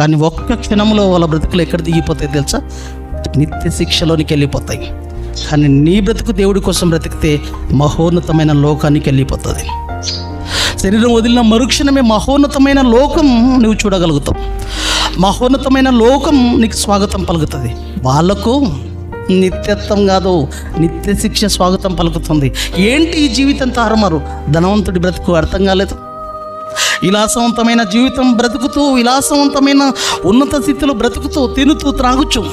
కానీ ఒక్క క్షణంలో వాళ్ళ బ్రతుకులు ఎక్కడ దిగిపోతాయి తెలుసా? నిత్య శిక్షలోనికి వెళ్ళిపోతాయి. కానీ నీ బ్రతుకు దేవుడి కోసం బ్రతికితే మహోన్నతమైన లోకానికి వెళ్ళిపోతుంది. శరీరం వదిలిన మరుక్షణమే మహోన్నతమైన లోకం నువ్వు చూడగలుగుతావు. మహోన్నతమైన లోకం నీకు స్వాగతం పలుకుతుంది. వాళ్ళకు నిత్యత్వం కాదు నిత్య శిక్ష స్వాగతం పలుకుతుంది. ఏంటి ఈ జీవితం తారుమారు ధనవంతుడి బ్రతుకు అర్థం కాలేదు. విలాసవంతమైన జీవితం బ్రతుకుతూ విలాసవంతమైన ఉన్నత స్థితిలో బ్రతుకుతూ తినుతూ త్రాగుచు.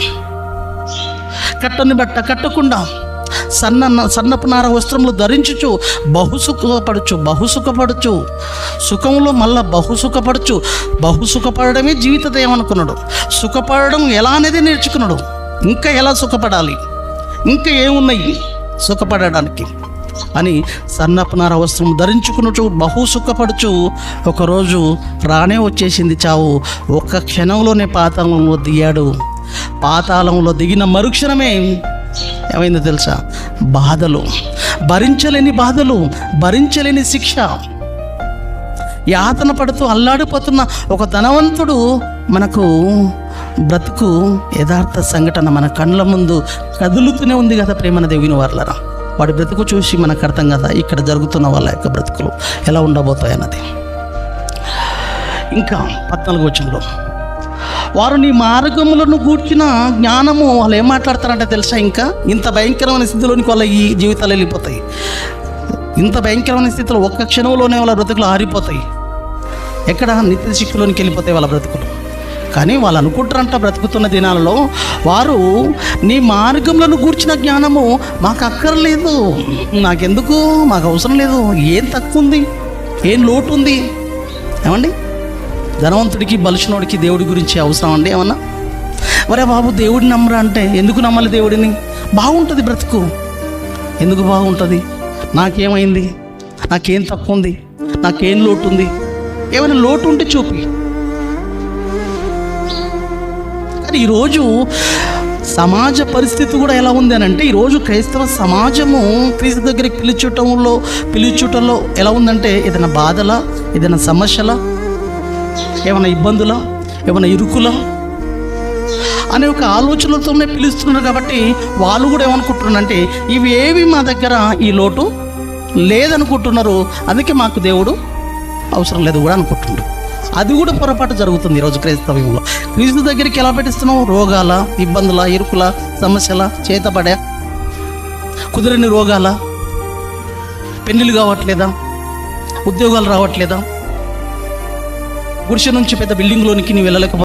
కట్టని బట్ట కట్టకుండా సన్న సన్నపు నార వస్త్రములు ధరించుచు బహుసుఖపడచ్చు బహుసుఖపడచ్చు సుఖంలో మళ్ళా బహుసుఖపడచ్చు బహుసుఖపడమే జీవిత దయం సుఖపడడం ఎలా అనేది నేర్చుకున్నాడు ఇంకా ఎలా సుఖపడాలి? ఇంకా ఏమున్నాయి? సుఖపడడానికి. అని సన్నపునార వస్త్రం ధరించుకున్నచు బహు సుఖపడుచు ఒకరోజు రానే వచ్చేసింది చావు. ఒక్క క్షణంలోనే పాతాళంలో దిగాడు. పాతాళంలో దిగిన మరుక్షణమే ఏమైందో తెలుసా? బాధలు. భరించలేని బాధలు భరించలేని శిక్ష. యాతన పడుతూ అల్లాడిపోతున్న ఒక ధనవంతుడు మనకు బ్రతుకు యథార్థ సంఘటన మన కళ్ళ ముందు కదులుతూనే ఉంది కదా ప్రేమన దేవుని వాళ్ళరా వాడి బ్రతుకు చూసి మనకు అర్థం కదా ఇక్కడ జరుగుతున్న వాళ్ళ యొక్క బ్రతుకులు ఎలా ఉండబోతాయి అన్నది ఇంకా పద్నాలుగు వచనంలో వారు నీ మార్గములను కూర్చిన జ్ఞానము వాళ్ళు ఏం మాట్లాడతారంటే తెలుసా ఇంకా? ఇంత భయంకరమైన స్థితిలోనికి వాళ్ళ ఈ జీవితాలు వెళ్ళిపోతాయి. ఇంత భయంకరమైన స్థితిలో ఒక్క క్షణంలోనే వాళ్ళ బ్రతుకులు ఆరిపోతాయి. ఎక్కడ? నిత్య శిక్షలోనికి వెళ్ళిపోతాయి వాళ్ళ బ్రతుకులు. కానీ వాళ్ళు అనుకుంటారంట బ్రతుకుతున్న దినాలలో వారు నీ మార్గములను కూర్చిన జ్ఞానము మాకు అక్కర్లేదు. నాకెందుకు? మాకు అవసరం లేదు. ఏం తక్కువ ఉంది ఏం లోటు ఉంది ఏమండి? ధనవంతుడికి బలుషునోడికి దేవుడి గురించి అవసరం అండి ఏమన్నా? మరే బాబు దేవుడిని నమ్మరా అంటే ఎందుకు నమ్మాలి దేవుడిని? బాగుంటుంది బ్రతుకు. ఎందుకు బాగుంటుంది? నాకేమైంది? నాకేం తక్కువ ఉంది నాకేం లోటు ఉంది ఏమైనా లోటు ఉంటే చూపి. కానీ ఈరోజు సమాజ పరిస్థితి కూడా ఎలా ఉంది అని అంటే ఈరోజు క్రైస్తవ సమాజము క్రీస్తు దగ్గరికి పిలుచుటంలో పిలుచుటంలో ఎలా ఉందంటే ఏదైనా బాధలా ఏదైనా సమస్యల ఏమైనా ఇబ్బందులా ఏమైనా ఇరుకులా అనే ఒక ఆలోచనలతోనే పిలుస్తున్నారు కాబట్టి వాళ్ళు కూడా ఏమనుకుంటున్నారంటే ఇవి ఏవి మా దగ్గర ఈ లోటు లేదనుకుంటున్నారు అందుకే మాకు దేవుడు అవసరం లేదు కూడా అనుకుంటున్నారు. అది కూడా పొరపాటు జరుగుతుంది ఈరోజు క్రైస్తవ్యంలో. క్రీస్తు దగ్గరికి ఎలా పెట్టిస్తున్నావు? రోగాల ఇబ్బందుల ఇరుకుల సమస్యల చేతపడే కుదిరని రోగాల? పెళ్ళిళ్ళు కావట్లేదా? ఉద్యోగాలు రావట్లేదా? గుడిసె నుంచి పెద్ద బిల్డింగ్లోనికి నీ వెళ్ళలేకపోతే